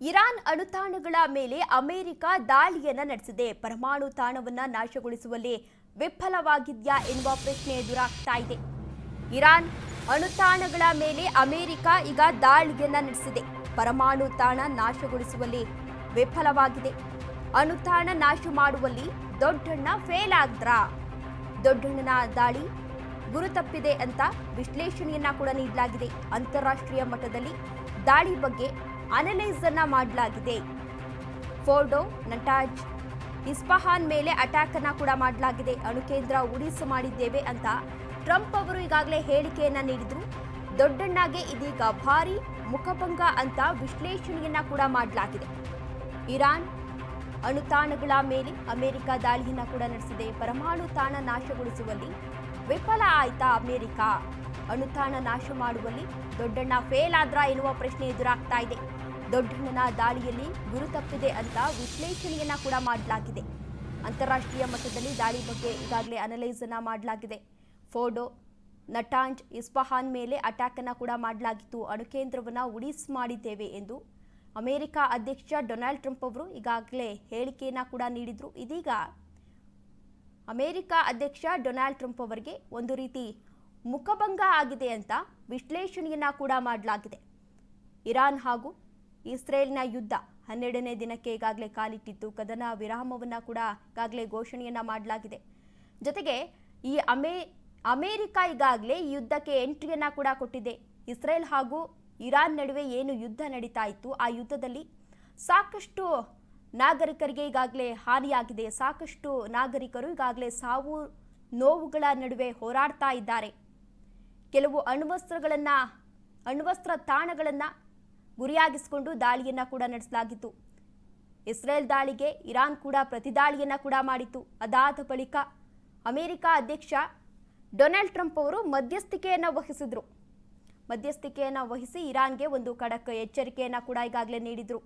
Iran ಅಣುತಾಣಗಳ ಮೇಲೆ America ದಾಳಿಯನ್ನ ನಡೆಸಿದೆ. ಪರಮಾಣು ತಾಣವನ್ನ ನಾಶಗೊಳಿಸುವಲ್ಲಿ ವಿಫಲವಾಗಿದ್ಯಾ ಎನ್ನುವ ಪ್ರಶ್ನೆ ಎದುರಾಗ್ತಾ ಇದೆ. ಇರಾನ್ ಅಣುತಾಣಗಳ ಮೇಲೆ ಅಮೆರಿಕ ಈಗ ದಾಳಿಯನ್ನ ನಡೆಸಿದೆ. ಪರಮಾಣು ತಾಣ ನಾಶಗೊಳಿಸುವಲ್ಲಿ ವಿಫಲವಾಗಿದೆ. ಅಣುತಾಣ ನಾಶ ಮಾಡುವಲ್ಲಿ ದೊಡ್ಡಣ್ಣ ಫೇಲ್ ಆದ್ರ? ದೊಡ್ಡಣ್ಣನ ದಾಳಿ ಗುರುತಪ್ಪಿದೆ ಅಂತ ವಿಶ್ಲೇಷಣೆಯನ್ನ ಕೂಡ ನೀಡಲಾಗಿದೆ. ಅಂತಾರಾಷ್ಟ್ರೀಯ ಮಟ್ಟದಲ್ಲಿ ದಾಳಿ ಬಗ್ಗೆ ಅನಲೈಸ್ ಅನ್ನ ಮಾಡಲಾಗಿದೆ. ಫೋರ್ಡೋ, ನಟಾಜ್ ಇಸ್ಫಹಾನ್ ಮೇಲೆ ಅಟ್ಯಾಕ್ ಅನ್ನ ಕೂಡ ಮಾಡಲಾಗಿದೆ. ಅಣುಕೇಂದ್ರ ಉಡಿಸು ಮಾಡಿದ್ದೇವೆ ಅಂತ ಟ್ರಂಪ್ ಅವರು ಈಗಾಗಲೇ ಹೇಳಿಕೆಯನ್ನ ನೀಡಿದ್ರು. ದೊಡ್ಡಣ್ಣಗೆ ಇದೀಗ ಭಾರಿ ಮುಖಭಂಗ ಅಂತ ವಿಶ್ಲೇಷಣೆಯನ್ನ ಕೂಡ ಮಾಡಲಾಗಿದೆ. ಇರಾನ್ ಅಣುತಾಣಗಳ ಮೇಲೆ ಅಮೆರಿಕ ದಾಳಿಯನ್ನ ಕೂಡ ನಡೆಸಿದೆ. ಪರಮಾಣು ತಾಣ ನಾಶಗೊಳಿಸುವಲ್ಲಿ ವಿಫಲ ಆಯ್ತಾ ಅಮೆರಿಕ? ಅಣುತಾಣ ನಾಶ ಮಾಡುವಲ್ಲಿ ದೊಡ್ಡಣ್ಣ ಫೇಲ್ ಆದ್ರ ಎನ್ನುವ ಪ್ರಶ್ನೆ ಎದುರಾಗ್ತಾ ಇದೆ. ದೊಡ್ಡಣ್ಣನ ದಾಳಿಯಲ್ಲಿ ಗುರು ತಪ್ಪಿದೆ ಅಂತ ವಿಶ್ಲೇಷಣೆಯನ್ನ ಕೂಡ ಮಾಡಲಾಗಿದೆ. ಅಂತಾರಾಷ್ಟ್ರೀಯ ಮಟ್ಟದಲ್ಲಿ ದಾಳಿ ಬಗ್ಗೆ ಈಗಾಗಲೇ ಅನಲೈಸ್ ಅನ್ನ ಮಾಡಲಾಗಿದೆ. ಫೋಡೋ ನಟಾಂಜ್ ಇಸ್ಫಹಾನ್ ಮೇಲೆ ಅಟ್ಯಾಕ್ ಅನ್ನ ಕೂಡ ಮಾಡಲಾಗಿತ್ತು. ಅಣುಕೇಂದ್ರವನ್ನ ಉಡಿಸ್ ಮಾಡಿದ್ದೇವೆ ಎಂದು ಅಮೆರಿಕ ಅಧ್ಯಕ್ಷ ಡೊನಾಲ್ಡ್ ಟ್ರಂಪ್ ಅವರು ಈಗಾಗಲೇ ಹೇಳಿಕೆಯನ್ನ ಕೂಡ ನೀಡಿದ್ರು. ಇದೀಗ ಅಮೆರಿಕ ಅಧ್ಯಕ್ಷ ಡೊನಾಲ್ಡ್ ಟ್ರಂಪ್ ಅವರಿಗೆ ಒಂದು ರೀತಿ ಮುಖಭಂಗ ಆಗಿದೆ ಅಂತ ವಿಶ್ಲೇಷಣೆಯನ್ನ ಕೂಡ ಮಾಡಲಾಗಿದೆ. ಇರಾನ್ ಹಾಗೂ ಇಸ್ರೇಲ್ನ ಯುದ್ಧ ಹನ್ನೆರಡನೇ ದಿನಕ್ಕೆ ಈಗಾಗಲೇ ಕಾಲಿಟ್ಟಿತ್ತು ಕದನ ವಿರಾಮವನ್ನು ಕೂಡ ಈಗಾಗಲೇ ಘೋಷಣೆಯನ್ನ ಮಾಡಲಾಗಿದೆ. ಜೊತೆಗೆ ಈ ಅಮೇ, ಅಮೇರಿಕ ಈಗಾಗಲೇ ಯುದ್ಧಕ್ಕೆ ಎಂಟ್ರಿಯನ್ನು ಕೂಡ ಕೊಟ್ಟಿದೆ. ಇಸ್ರೇಲ್ ಹಾಗೂ ಇರಾನ್ ನಡುವೆ ಏನು ಯುದ್ಧ ನಡೀತಾ ಇತ್ತು ಆ ಯುದ್ಧದಲ್ಲಿ ಸಾಕಷ್ಟು ನಾಗರಿಕರಿಗೆ ಈಗಾಗಲೇ ಹಾನಿಯಾಗಿದೆ. ಸಾಕಷ್ಟು ನಾಗರಿಕರು ಈಗಾಗಲೇ ಸಾವು ನೋವುಗಳ ನಡುವೆ ಹೋರಾಡ್ತಾ ಇದ್ದಾರೆ. ಕೆಲವು ಅಣ್ವಸ್ತ್ರಗಳನ್ನ, ಅಣ್ವಸ್ತ್ರ ತಾಣಗಳನ್ನ ಗುರಿಯಾಗಿಸಿಕೊಂಡು ದಾಳಿಯನ್ನ ಕೂಡ ನಡೆಸಲಾಗಿತ್ತು. ಇಸ್ರೇಲ್ ದಾಳಿಗೆ ಇರಾನ್ ಕೂಡ ಪ್ರತಿದಾಳಿಯನ್ನ ಕೂಡ ಮಾಡಿತ್ತು. ಅದಾದ ಬಳಿಕ ಅಮೆರಿಕ ಅಧ್ಯಕ್ಷ ಡೊನಾಲ್ಡ್ ಟ್ರಂಪ್ ಅವರು ಮಧ್ಯಸ್ಥಿಕೆಯನ್ನ ವಹಿಸಿದ್ರು. ಮಧ್ಯಸ್ಥಿಕೆಯನ್ನ ವಹಿಸಿ ಇರಾನ್ಗೆ ಒಂದು ಖಡಕ್ ಎಚ್ಚರಿಕೆಯನ್ನ ಕೂಡ ಈಗಾಗಲೇ ನೀಡಿದ್ರು.